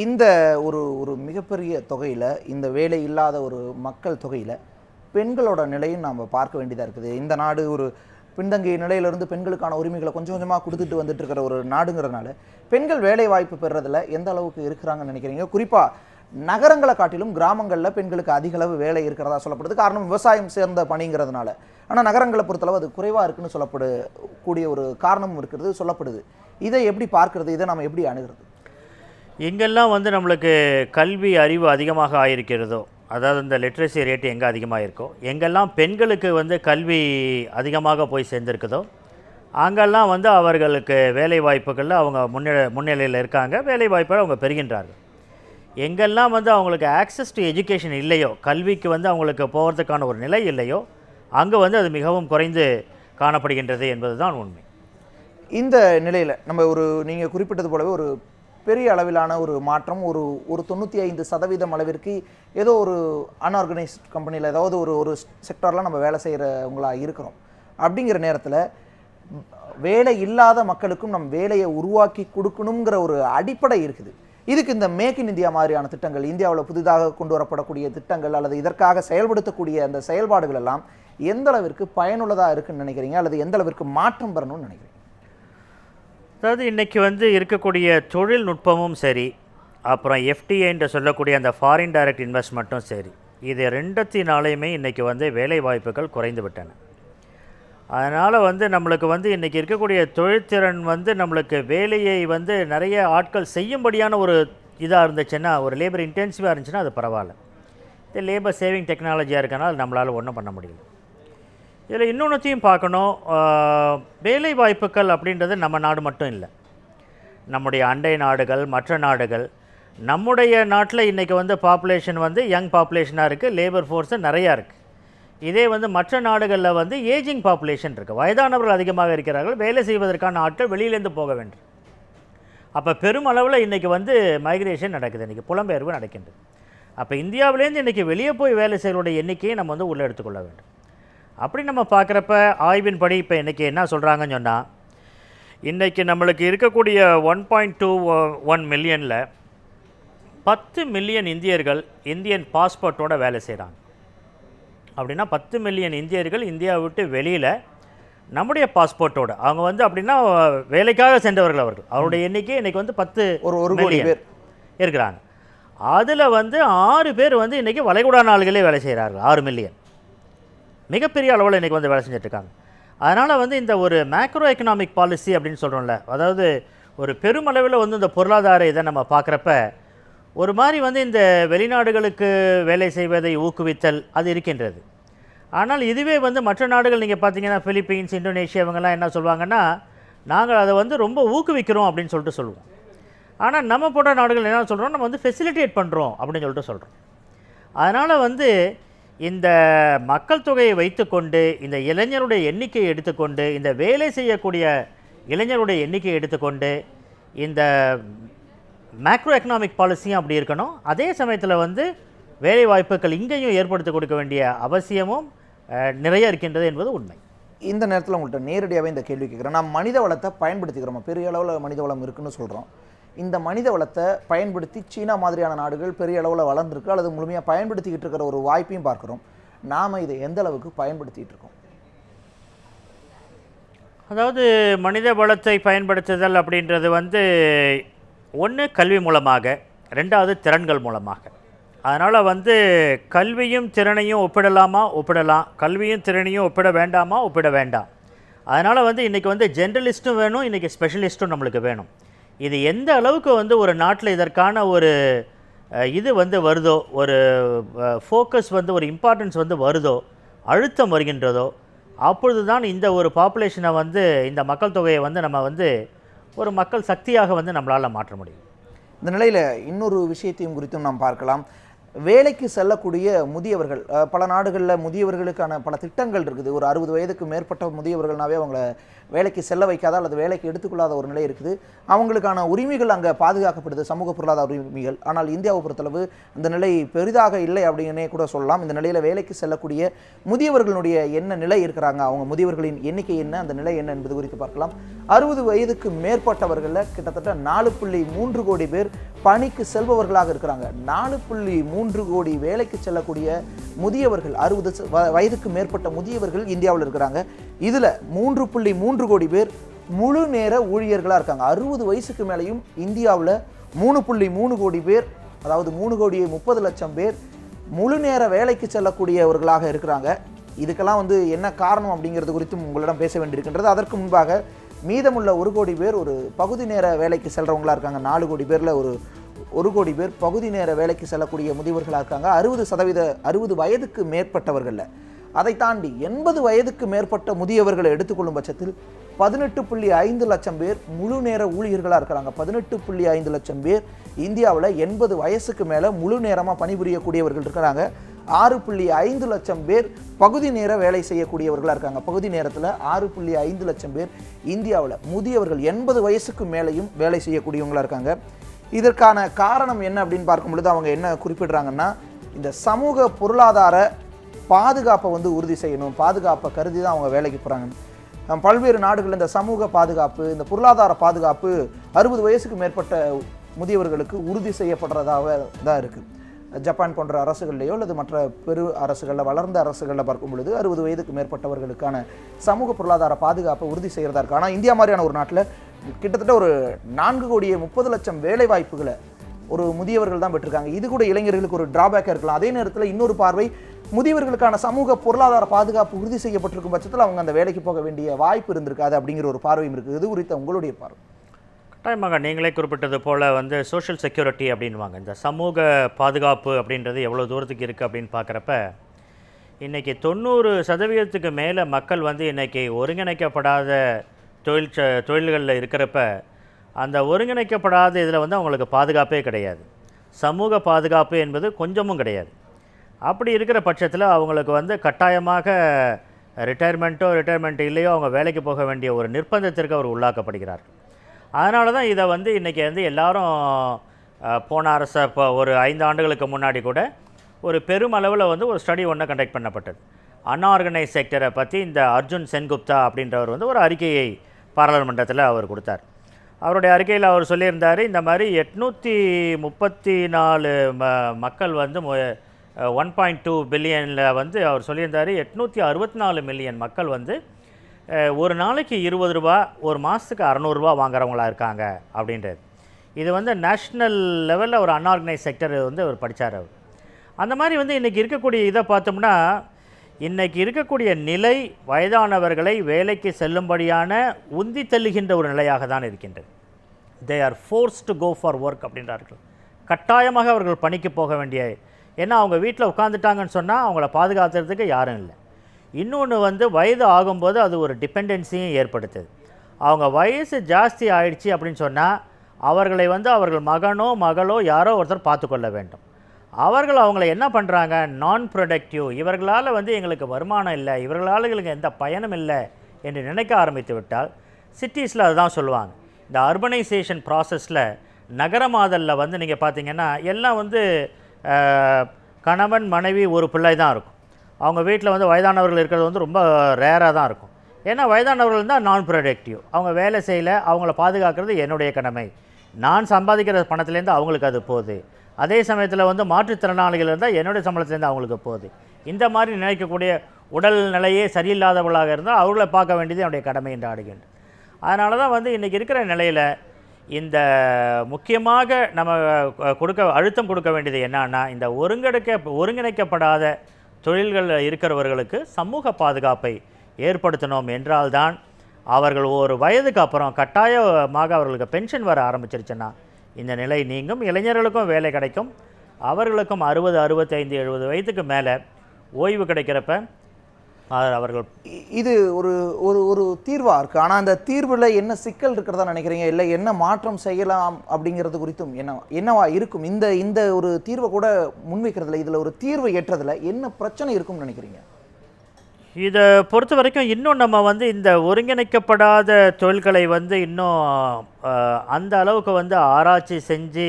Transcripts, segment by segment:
இந்த ஒரு ஒரு மிகப்பெரிய தொகையில் இந்த வேலை இல்லாத ஒரு மக்கள் தொகையில் பெண்களோட நிலையும் நாம் பார்க்க வேண்டியதாக இருக்குது. இந்த நாடு ஒரு பின்தங்கிய நிலையிலிருந்து பெண்களுக்கான உரிமைகளை கொஞ்சம் கொஞ்சமாக கொடுத்துட்டு வந்துட்டு இருக்கிற ஒரு நாடுங்கிறதுனால பெண்கள் வேலை வாய்ப்பு பெறுறதுல எந்த அளவுக்கு இருக்கிறாங்கன்னு நினைக்கிறீங்க? குறிப்பாக நகரங்களை காட்டிலும் கிராமங்களில் பெண்களுக்கு அதிக அளவு வேலை இருக்கிறதா சொல்லப்படுது. காரணம் விவசாயம் சேர்ந்த பணிங்கிறதுனால. ஆனால் நகரங்களை பொறுத்தளவு அது குறைவாக இருக்குன்னு சொல்லப்படு கூடிய ஒரு காரணமும் இருக்கிறது சொல்லப்படுது. இதை எப்படி பார்க்கறது? இதை நம்ம எப்படி அணுகிறது? எங்கெல்லாம் வந்து நம்மளுக்கு கல்வி அறிவு அதிகமாக ஆயிருக்கிறதோ அதாவது இந்த லிட்ரஸி ரேட் எங்கே அதிகமாக இருக்கோ எங்கெல்லாம் பெண்களுக்கு வந்து கல்வி அதிகமாக போய் சேர்ந்துருக்குதோ அங்கெல்லாம் வந்து அவர்களுக்கு வேலை வாய்ப்புகளில் அவங்க முன்னில முன்னிலையில் இருக்காங்க வேலை வாய்ப்புகள் அவங்க பெறுகின்றார்கள். எங்கெல்லாம் வந்து அவங்களுக்கு ஆக்சஸ் டு எஜுகேஷன் இல்லையோ கல்விக்கு வந்து அவங்களுக்கு போகிறதுக்கான ஒரு நிலை இல்லையோ அங்கே வந்து அது மிகவும் குறைந்து காணப்படுகின்றது என்பதுதான் உண்மை. இந்த நிலையில் நம்ம ஒரு நீங்கள் குறிப்பிட்டது போலவே ஒரு பெரிய அளவிலான ஒரு மாற்றம் ஒரு ஒரு தொண்ணூற்றி ஐந்து சதவீதம் அளவிற்கு ஏதோ ஒரு அன்ஆர்கனைஸ்ட் கம்பெனியில் ஏதாவது ஒரு ஒரு செக்டாரில் நம்ம வேலை செய்கிறவங்களாக இருக்கிறோம். அப்படிங்கிற நேரத்தில் வேலை இல்லாத மக்களுக்கும் நம் வேலையை உருவாக்கி கொடுக்கணுங்கிற ஒரு அடிப்படை இருக்குது. இதுக்கு இந்த மேக் இன் இந்தியா மாதிரியான திட்டங்கள் இந்தியாவில் புதிதாக கொண்டு வரப்படக்கூடிய திட்டங்கள் அல்லது இதற்காக செயல்படுத்தக்கூடிய அந்த செயல்பாடுகள் எல்லாம் எந்த அளவிற்கு பயனுள்ளதாக இருக்குன்னு நினைக்கிறீங்க? அல்லது எந்த அளவிற்கு மாற்றம் பெறணும்னு நினைக்கிறீங்க? அதாவது இன்றைக்கி வந்து இருக்கக்கூடிய தொழில்நுட்பமும் சரி அப்புறம் எஃப்டிஐன்ற என்று சொல்லக்கூடிய அந்த ஃபாரின் டைரக்ட் இன்வெஸ்ட்மெண்ட்டும் சரி இது ரெண்டத்தினாலையுமே இன்றைக்கி வந்து வேலை வாய்ப்புகள் குறைந்து விட்டன. அதனால் வந்து நம்மளுக்கு வந்து இன்றைக்கி இருக்கக்கூடிய தொழில்திறன் வந்து நம்மளுக்கு வேலையை வந்து நிறைய ஆட்கள் செய்யும்படியான ஒரு இதாக இருந்துச்சுன்னா ஒரு லேபர் இன்டென்சிவாக இருந்துச்சுன்னா அது பரவாயில்ல. இது லேபர் சேவிங் டெக்னாலஜியாக இருக்கனால நம்மளால் ஒன்றும் பண்ண முடியல. இதில் இன்னொன்றுத்தையும் பார்க்கணும். வேலை வாய்ப்புகள் அப்படின்றது நம்ம நாடு மட்டும் இல்லை. நம்முடைய அண்டை நாடுகள் மற்ற நாடுகள். நம்முடைய நாட்டில் இன்றைக்கி வந்து பாப்புலேஷன் வந்து யங் பாப்புலேஷனாக இருக்குது லேபர் ஃபோர்ஸு நிறையா இருக்குது இதே வந்து மற்ற நாடுகளில் வந்து ஏஜிங் பாப்புலேஷன் இருக்குது வயதானவர்கள் அதிகமாக இருக்கிறார்கள் வேலை செய்வதற்கான ஆட்கள் வெளியிலேருந்து போக வேண்டும். அப்போ பெருமளவில் இன்றைக்கி வந்து மைக்ரேஷன் நடக்குது. இன்றைக்கி புலம்பெயர்வு நடக்கின்றது. அப்போ இந்தியாவிலேருந்து இன்றைக்கி வெளியே போய் வேலை செய்கிறோட எண்ணிக்கையை நம்ம வந்து உள்ளே எடுத்துக்கொள்ள வேண்டும். அப்படி நம்ம பார்க்குறப்ப ஆய்வின்படி இப்போ இன்றைக்கி என்ன சொல்கிறாங்கன்னு சொன்னால் இன்றைக்கி நம்மளுக்கு இருக்கக்கூடிய ஒன் பாயிண்ட் டூ ஒன் மில்லியனில் பத்து மில்லியன் இந்தியர்கள் இந்தியன் பாஸ்போர்ட்டோட வேலை செய்கிறாங்க அப்படின்னா பத்து மில்லியன் இந்தியர்கள் இந்தியாவை விட்டு வெளியில் நம்முடைய பாஸ்போர்ட்டோட அவங்க வந்து அப்படின்னா வேலைக்காக சென்றவர்கள் அவர்கள். அவருடைய எண்ணிக்கை இன்றைக்கி வந்து பத்து ஒரு ஒரு கோடி பேர். இருக்கிறாங்க. அதில் வந்து ஆறு பேர் வந்து இன்றைக்கி வளைகுடா நாடுகளே வேலை செய்கிறார்கள் ஆறு மில்லியன் மிகப்பெரிய அளவில் இன்றைக்கி வந்து வேலை செஞ்சிட்ருக்காங்க. அதனால் வந்து இந்த ஒரு மேக்ரோ எக்கனாமிக் பாலிசி அப்படின்னு சொல்கிறோம்ல அதாவது ஒரு பெருமளவில் வந்து இந்த பொருளாதார இதை நம்ம பார்க்குறப்ப ஒரு மாதிரி வந்து இந்த வெளிநாடுகளுக்கு வேலை செய்வதை ஊக்குவித்தல் அது இருக்கின்றது. ஆனால் இதுவே வந்து மற்ற நாடுகள் நீங்கள் பார்த்தீங்கன்னா ஃபிலிப்பீன்ஸ் இந்தோனேஷியா இவங்கெல்லாம் என்ன சொல்லுவாங்கன்னா நாங்கள் அதை வந்து ரொம்ப ஊக்குவிக்கிறோம் அப்படின்னு சொல்லிட்டு சொல்லுவோம். ஆனால் நம்ம போன்ற நாடுகள் என்ன சொல்கிறோம் நம்ம வந்து ஃபெசிலிட்டேட் பண்ணுறோம் அப்படின்னு சொல்லிட்டு சொல்கிறோம் அதனால் வந்து இந்த மக்கள் தொகையை வைத்துக்கொண்டு இந்த இளைஞருடைய எண்ணிக்கையை எடுத்துக்கொண்டு இந்த வேலை செய்யக்கூடிய இளைஞருடைய எண்ணிக்கையை எடுத்துக்கொண்டு இந்த மேக்ரோ எக்கனாமிக் பாலிசியும் அப்படி இருக்கணும். அதே சமயத்தில் வந்து வேலை வாய்ப்புகள் இங்கேயும் ஏற்படுத்தி கொடுக்க வேண்டிய அவசியமும் நிறைய இருக்கின்றது என்பது உண்மை. இந்த நேரத்தில் உங்கள்கிட்ட நேரடியாகவே இந்த கேள்வி கேட்குறேன் நான் மனித வளத்தை பயன்படுத்திக்கிறோம்? பெரிய அளவில் மனித வளம் இருக்குன்னு சொல்கிறோம் இந்த மனித வளத்தை பயன்படுத்தி சீனா மாதிரியான நாடுகள் பெரிய அளவில் வளர்ந்துருக்கு அல்லது முழுமையாக பயன்படுத்திக்கிட்டு இருக்கிற ஒரு வாய்ப்பையும் பார்க்குறோம். நாம் இதை எந்த அளவுக்கு பயன்படுத்திகிட்டு இருக்கோம்? அதாவது மனித வளத்தை பயன்படுத்துதல் அப்படின்றது வந்து ஒன்று கல்வி மூலமாக ரெண்டாவது திறன்கள் மூலமாக. அதனால் வந்து கல்வியும் திறனையும் ஒப்பிடலாமா? ஒப்பிடலாம். கல்வியும் திறனையும் ஒப்பிட வேண்டாமா? ஒப்பிட வேண்டாம். அதனால் வந்து இன்றைக்கி வந்து ஜென்ரலிஸ்ட்டும் வேணும் இன்றைக்கி ஸ்பெஷலிஸ்ட்டும் நம்மளுக்கு வேணும். இது எந்த அளவுக்கு வந்து ஒரு நாட்டில் இதற்கான ஒரு இது வந்து வருதோ ஒரு ஃபோக்கஸ் வந்து ஒரு இம்பார்ட்டன்ஸ் வந்து வருதோ அழுத்தம் வருகின்றதோ அப்பொழுது தான் இந்த ஒரு பாப்புலேஷனை வந்து இந்த மக்கள் தொகையை வந்து நம்ம வந்து ஒரு மக்கள் சக்தியாக வந்து நம்மளால் மாற்ற முடியும். இந்த நிலையில் இன்னொரு விஷயத்தையும் குறித்தும் நாம் பார்க்கலாம். வேலைக்கு செல்லக்கூடிய முதியவர்கள் பல நாடுகளில் முதியவர்களுக்கான பல திட்டங்கள் இருக்குது. ஒரு அறுபது வயதுக்கு மேற்பட்ட முதியவர்கள்னாவே அவங்கள வேலைக்கு செல்ல வைக்காத அல்லது வேலைக்கு எடுத்துக்கொள்ளாத ஒரு நிலை இருக்குது. அவங்களுக்கான உரிமைகள் அங்கே பாதுகாக்கப்படுது சமூக பொருளாதார உரிமைகள். ஆனால் இந்தியாவை பொறுத்தளவு அந்த நிலை பெரிதாக இல்லை அப்படின்னே கூட சொல்லலாம். இந்த நிலையில் வேலைக்கு செல்லக்கூடிய முதியவர்களுடைய என்ன நிலை இருக்கிறாங்க அவங்க முதியவர்களின் எண்ணிக்கை என்ன அந்த நிலை என்ன என்பது குறித்து பார்க்கலாம். அறுபது வயதுக்கு மேற்பட்டவர்களில் கிட்டத்தட்ட நாலு புள்ளி மூன்று கோடி பேர் பணிக்கு செல்பவர்களாக இருக்கிறாங்க. நாலு புள்ளி மூன்று கோடி வேலைக்கு செல்லக்கூடிய முதியவர்கள் அறுபது வ- வயதுக்கு மேற்பட்ட முதியவர்கள் இந்தியாவில் இருக்கிறாங்க. இதில் மூன்று புள்ளி மூன்று கோடி பேர் முழு நேர ஊழியர்களாக இருக்காங்க. அறுபது வயசுக்கு மேலேயும் இந்தியாவில் மூணு புள்ளி மூணு கோடி பேர் அதாவது மூணு கோடியே முப்பது லட்சம் பேர் முழு நேர வேலைக்கு செல்லக்கூடியவர்களாக இருக்கிறாங்க. இதுக்கெல்லாம் வந்து என்ன காரணம் அப்படிங்கிறது குறித்தும் உங்களிடம் பேச வேண்டியிருக்கின்றது. அதற்கு முன்பாக மீதமுள்ள ஒரு கோடி பேர் ஒரு பகுதி நேர வேலைக்கு செல்கிறவங்களாக இருக்காங்க. நாலு கோடி பேரில் ஒரு ஒரு கோடி பேர் பகுதி நேர வேலைக்கு செல்லக்கூடிய முதியவர்களாக இருக்காங்க. அறுபது சதவீத அறுபது வயதுக்கு மேற்பட்டவர்களில் அதை தாண்டி எண்பது வயதுக்கு மேற்பட்ட முதியவர்களை எடுத்துக்கொள்ளும் பட்சத்தில் பதினெட்டு புள்ளி ஐந்து லட்சம் பேர் முழு நேர ஊழியர்களாக இருக்கிறாங்க. பதினெட்டு புள்ளி ஐந்து லட்சம் பேர் இந்தியாவில் எண்பது வயசுக்கு மேலே முழு நேரமாக பணிபுரியக்கூடியவர்கள் இருக்கிறாங்க. ஆறு புள்ளி ஐந்து லட்சம் பேர் பகுதி நேர வேலை செய்யக்கூடியவர்களாக இருக்காங்க. பகுதி நேரத்தில் ஆறு புள்ளி ஐந்து லட்சம் பேர் இந்தியாவில் முதியவர்கள் எண்பது வயசுக்கு மேலேயும் வேலை செய்யக்கூடியவங்களாக இருக்காங்க. இதற்கான காரணம் என்ன அப்படின்னு பார்க்கும் பொழுது அவங்க என்ன குறிப்பிடுறாங்கன்னா இந்த சமூக பொருளாதார பாதுகாப்பை வந்து உறுதி செய்யணும். பாதுகாப்பை கருதி தான் அவங்க வேலைக்கு போகிறாங்க பல்வேறு நாடுகள் இந்த சமூக பாதுகாப்பு இந்த பொருளாதார பாதுகாப்பு அறுபது வயசுக்கு மேற்பட்ட முதியவர்களுக்கு உறுதி செய்யப்படுறதாக தான் இருக்குது ஜப்பான் போன்ற அரசுகள்லையோ அல்லது மற்ற பெரு அரசுகளில் வளர்ந்த அரசுகளில் பார்க்கும் பொழுது அறுபது வயதுக்கு மேற்பட்டவர்களுக்கான சமூக பொருளாதார பாதுகாப்பை உறுதி செய்கிறதா இருக்கு. ஆனால் இந்தியா மாதிரியான ஒரு நாட்டில் கிட்டத்தட்ட ஒரு நான்கு கோடியே முப்பது லட்சம் வேலை வாய்ப்புகளை ஒரு முதியவர்கள் தான் பெற்றிருக்காங்க. இது கூட இளைஞர்களுக்கு ஒரு டிராபேக்காக இருக்கலாம். அதே நேரத்தில் இன்னொரு பார்வை முதியவர்களுக்கான சமூக பொருளாதார பாதுகாப்பு உறுதி செய்யப்பட்டிருக்கும் பட்சத்தில் அவங்க அந்த வேலைக்கு போக வேண்டிய வாய்ப்பு இருந்திருக்காது அப்படிங்கிற ஒரு பார்வையும் இருக்குது. இது குறித்த உங்களுடைய பார்வை. கட்டாயமாக நீங்களே குறிப்பிட்டது போல் வந்து சோஷியல் செக்யூரிட்டி அப்படின்வாங்க இந்த சமூக பாதுகாப்பு அப்படின்றது எவ்வளோ தூரத்துக்கு இருக்குது அப்படின்னு பார்க்குறப்ப இன்றைக்கி தொண்ணூறு சதவீதத்துக்கு மேலே மக்கள் வந்து இன்றைக்கி ஒருங்கிணைக்கப்படாத தொழில் ச- தொழில்களில் இருக்கிறப்ப அந்த ஒருங்கிணைக்கப்படாத இதில் வந்து அவங்களுக்கு பாதுகாப்பே கிடையாது. சமூக பாதுகாப்பு என்பது கொஞ்சமும் கிடையாது. அப்படி இருக்கிற பட்சத்தில் அவங்களுக்கு வந்து கட்டாயமாக ரிட்டையர்மெண்ட்டோ ரிட்டையர்மெண்ட் இல்லையோ அவங்க வேலைக்கு போக வேண்டிய ஒரு நிர்பந்தத்திற்கு அவர் உள்ளாக்கப்படுகிறார் அதனால தான் இதை வந்து இன்றைக்கி வந்து எல்லாரும் போன அரச இப்போ ஒரு ஐந்து ஆண்டுகளுக்கு முன்னாடி கூட ஒரு பெருமளவில் வந்து ஒரு ஸ்டடி ஒன்று கண்டக்ட் பண்ணப்பட்டது. அன்ஆர்கனைஸ் செக்டரை பற்றி இந்த அர்ஜுன் சென்குப்தா அப்படின்றவர் வந்து ஒரு அறிக்கையை பாராளுமன்றத்தில் அவர் கொடுத்தார். அவருடைய அறிக்கையில் அவர் சொல்லியிருந்தார் இந்த மாதிரி எட்நூற்றி முப்பத்தி நாலு ம மக்கள் வந்து ஒன் பாயிண்ட் டூ பில்லியனில் வந்து அவர் சொல்லியிருந்தார் எட்நூற்றி அறுபத்தி நாலு மில்லியன் மக்கள் வந்து ஒரு நாளைக்கு இருபது ரூபா ஒரு மாதத்துக்கு அறநூறுரூவா வாங்குறவங்களா இருக்காங்க அப்படின்றது. இது வந்து நேஷ்னல் லெவலில் ஒரு அன்ஆர்கனைஸ் செக்டர் வந்து அவர் படித்தார் அவர். அந்த மாதிரி வந்து இன்றைக்கி இருக்கக்கூடிய இதை பார்த்தோம்னா இன்றைக்கி இருக்கக்கூடிய நிலை வயதானவர்களை வேலைக்கு செல்லும்படியான உந்தி தள்ளுகின்ற ஒரு நிலையாக தான் இருக்கின்றது. They are force to go for work அப்படின்றார்கள். கட்டாயமாக அவர்கள் பணிக்கு போக வேண்டிய ஏன்னா அவங்க வீட்டில் உட்காந்துட்டாங்கன்னு சொன்னால் அவங்கள பாதுகாத்துறதுக்கு யாரும் இல்லை. இன்னொன்று வந்து வயது ஆகும்போது அது ஒரு டிபெண்டன்சியும் ஏற்படுத்துது. அவங்க வயசு ஜாஸ்தி ஆயிடுச்சு அப்படின்னு சொன்னால் அவர்களை வந்து அவர்கள் மகனோ மகளோ யாரோ ஒருத்தர் பார்த்துக்கொள்ள வேண்டும். அவர்கள் அவங்கள என்ன பண்ணுறாங்க நான் ப்ரொடக்டிவ் இவர்களால் வந்து எங்களுக்கு வருமானம் இல்லை இவர்களால் எங்களுக்கு எந்த பயனும் இல்லை என்று நினைக்க ஆரம்பித்து விட்டால் சிட்டிஸில் அதுதான் சொல்லுவாங்க. இந்த அர்பனைசேஷன் ப்ராசஸில் நகரமாதலில் வந்து நீங்கள் பார்த்தீங்கன்னா எல்லாம் வந்து கணவன் மனைவி ஒரு பிள்ளை தான் இருக்கும். அவங்க வீட்டில் வந்து வயதானவர்கள் இருக்கிறது வந்து ரொம்ப ரேராக தான் இருக்கும். ஏன்னா வயதானவர்கள் தான் நான் ப்ரொடக்டிவ் அவங்க வேலை செய்யலை அவங்கள பாதுகாக்கிறது என்னுடைய கடமை. நான் சம்பாதிக்கிற பணத்துலேருந்து அவங்களுக்கு அது போகுது அதே சமயத்தில் வந்து மாற்றுத்திறனாளிகள் இருந்தால் என்னுடைய சம்பளத்துலேருந்து அவங்களுக்கு போகுது இந்த மாதிரி நினைக்கக்கூடிய உடல் நிலையே சரியில்லாதவர்களாக இருந்தால் அவர்களை பார்க்க வேண்டியது என்னுடைய கடமை என்று ஆடுகின்ற அதனால தான் வந்து இன்றைக்கி இருக்கிற நிலையில் இந்த முக்கியமாக நம்ம கொடுக்க அழுத்தம் கொடுக்க வேண்டியது என்னன்னா இந்த ஒருங்கிணைக்க ஒருங்கிணைக்கப்படாத தொழில்களில் இருக்கிறவர்களுக்கு சமூக பாதுகாப்பை ஏற்படுத்தணும் என்றால்தான் அவர்கள் ஒரு வயதுக்கு அப்புறம் கட்டாயமாக அவர்களுக்கு பென்ஷன் வர ஆரம்பிச்சிருச்சுன்னா இந்த நிலை நீங்கும். இளைஞர்களுக்கும் வேலை கிடைக்கும். அவர்களுக்கும் அறுபது அறுபத்தைந்து எழுபது வயதுக்கு மேலே ஓய்வு கிடைக்கிறப்ப அவர்கள். இது ஒரு ஒரு ஒரு தீர்வாக இருக்குது ஆனால் அந்த தீர்வில் என்ன சிக்கல் இருக்கிறதா நினைக்கிறீங்க? இல்லை என்ன மாற்றம் செய்யலாம் அப்படிங்கிறது குறித்தும் என்ன என்னவா இருக்கும்? இந்த இந்த ஒரு தீர்வை கூட முன்வைக்கிறதுல இதில் ஒரு தீர்வு ஏற்றதுல என்ன பிரச்சனை இருக்கும்னு நினைக்கிறீங்க? இதை பொறுத்த வரைக்கும் இன்னும் நம்ம வந்து இந்த ஒருங்கிணைக்கப்படாத தொழில்களை வந்து இன்னும் அந்த அளவுக்கு வந்து ஆராய்ச்சி செஞ்சு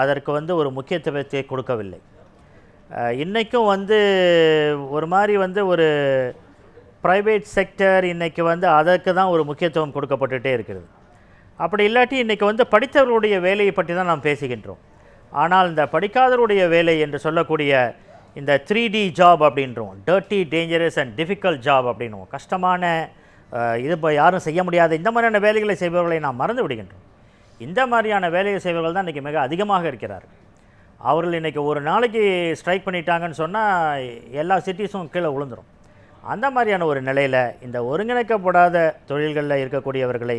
அதற்கு வந்து ஒரு முக்கியத்துவத்தை கொடுக்கவில்லை. இன்றைக்கும் வந்து ஒரு மாதிரி வந்து ஒரு ப்ரைவேட் செக்டர் இன்றைக்கி வந்து அதற்கு தான் ஒரு முக்கியத்துவம் கொடுக்கப்பட்டுகிட்டே இருக்கிறது. அப்படி இல்லாட்டி இன்றைக்கி வந்து படித்தவர்களுடைய வேலையை பற்றி தான் நாம் பேசுகின்றோம். ஆனால் இந்த படிக்காதவருடைய வேலை என்று சொல்லக்கூடிய இந்த த்ரீ டி ஜாப் அப்படின்றோம் dirty dangerous and difficult job அப்படின்னுவோம். கஷ்டமான இது இப்போ யாரும் செய்ய முடியாத இந்த மாதிரியான வேலைகளை செய்பவர்களை நாம் மறந்து விடுகின்றோம். இந்த மாதிரியான வேலையை செய்பவர்கள் தான் இன்றைக்கி மிக அதிகமாக இருக்கிறார்கள். அவர்கள் இன்றைக்கி ஒரு நாளைக்கு ஸ்ட்ரைக் பண்ணிட்டாங்கன்னு சொன்னால் எல்லா சிட்டிஸும் கீழே விழுந்துரும் அந்த மாதிரியான ஒரு நிலையில் இந்த ஒருங்கிணைக்கப்படாத தொழில்களில் இருக்கக்கூடியவர்களை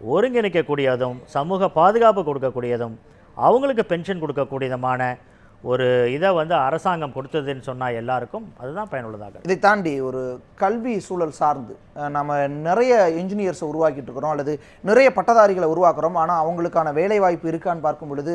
ஒருங்கிணைக்கக்கூடியதும் சமூக பாதுகாப்பு கொடுக்கக்கூடியதும் அவங்களுக்கு பென்ஷன் கொடுக்கக்கூடியதுமான ஒரு இதை வந்து அரசாங்கம் கொடுத்ததுன்னு சொன்னால் எல்லாருக்கும் அதுதான் பயனுள்ளதாக இருக்கும். இதை தாண்டி ஒரு கல்வி சூழல் சார்ந்து நம்ம நிறைய இன்ஜினியர்ஸை உருவாக்கிட்டு இருக்கிறோம் அல்லது நிறைய பட்டதாரிகளை உருவாக்குறோம் ஆனால் அவங்களுக்கான வேலைவாய்ப்பு இருக்கான்னு பார்க்கும் பொழுது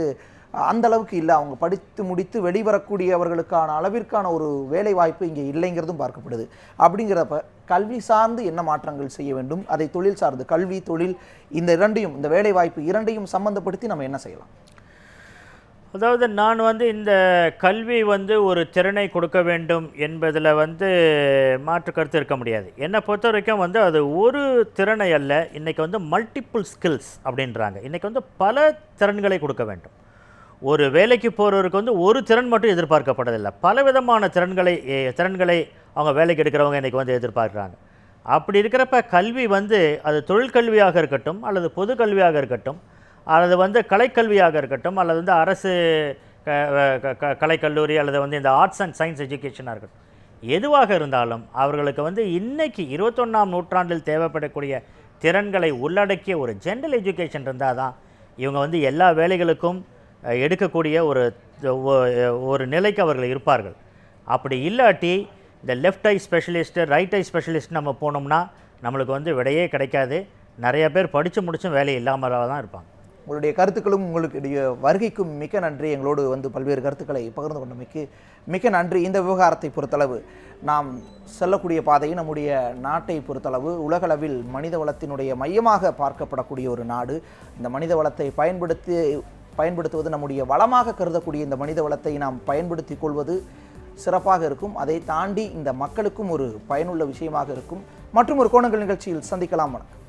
அந்த அளவுக்கு இல்லை. அவங்க படித்து முடித்து வெளிவரக்கூடியவர்களுக்கான அளவிற்கான ஒரு வேலை வாய்ப்பு இங்கே இல்லைங்கிறதும் பார்க்கப்படுது. அப்படிங்கிறப்ப கல்வி சார்ந்து என்ன மாற்றங்கள் செய்ய வேண்டும்? அதை தொழில் சார்ந்து கல்வி தொழில் இந்த இரண்டையும் இந்த வேலை வாய்ப்பு இரண்டையும் சம்பந்தப்படுத்தி நம்ம என்ன செய்யலாம்? அதாவது நான் வந்து இந்த கல்வி வந்து ஒரு திறனை கொடுக்க வேண்டும் என்பதில் வந்து மாற்று கருத்து இருக்க முடியாது. என்னை பொறுத்த வரைக்கும் வந்து அது ஒரு திறனை அல்ல இன்றைக்கி வந்து மல்டிப்புள் ஸ்கில்ஸ் அப்படின்றாங்க. இன்றைக்கி வந்து பல திறன்களை கொடுக்க வேண்டும். ஒரு வேலைக்கு போகிறவருக்கு வந்து ஒரு திறன் மட்டும் எதிர்பார்க்கப்படதில்லை பல விதமான திறன்களை திறன்களை அவங்க வேலைக்கு எடுக்கிறவங்க இன்றைக்கி வந்து எதிர்பார்க்குறாங்க. அப்படி இருக்கிறப்ப கல்வி வந்து அது தொழிற்கல்வியாக இருக்கட்டும் அல்லது பொது கல்வியாக இருக்கட்டும் அல்லது வந்து கலைக்கல்வியாக இருக்கட்டும் அல்லது வந்து அரசு க- க- கலைக்கல்லூரி அல்லது வந்து இந்த ஆர்ட்ஸ் அண்ட் சயின்ஸ் எஜுகேஷனாக இருக்கட்டும். எதுவாக இருந்தாலும் அவர்களுக்கு வந்து இன்றைக்கி இருபத்தொன்னாம் நூற்றாண்டில் தேவைப்படக்கூடிய திறன்களை உள்ளடக்கிய ஒரு ஜென்ரல் எஜுகேஷன் இருந்தால் தான் இவங்க வந்து எல்லா வேலைகளுக்கும் எடுக்கக்கூடிய ஒரு ஒரு நிலைக்கு அவர்கள் இருப்பார்கள். அப்படி இல்லாட்டி இந்த left eye specialist right eye specialist நம்ம போனோம்னா நம்மளுக்கு வந்து விடையே கிடைக்காது. நிறைய பேர் படித்து முடிச்சும் வேலை இல்லாமல் தான் இருப்பாங்க. உங்களுடைய கருத்துக்களும் உங்களுடைய வருகைக்கும் மிக்க நன்றி. எங்களோடு வந்து பல்வேறு கருத்துக்களை பகிர்ந்து கொண்டமைக்கு மிக்க நன்றி. இந்த விவகாரத்தை பொறுத்தளவு நாம் செல்லக்கூடிய பாதை நம்முடைய நாட்டை பொறுத்தளவு உலகளவில் மனித வளத்தினுடைய மையமாக பார்க்கப்படக்கூடிய ஒரு நாடு. இந்த மனித வளத்தை பயன்படுத்தி பயன்படுத்துவது நம்முடைய வளமாக கருதக்கூடிய இந்த மனித வளத்தை நாம் பயன்படுத்தி கொள்வது சிறப்பாக இருக்கும். அதை தாண்டி இந்த மக்களுக்கும் ஒரு பயனுள்ள விஷயமாக இருக்கும். மற்றும் ஒரு கோணங்கள் நிகழ்ச்சியில் சந்திக்கலாம். வணக்கம்.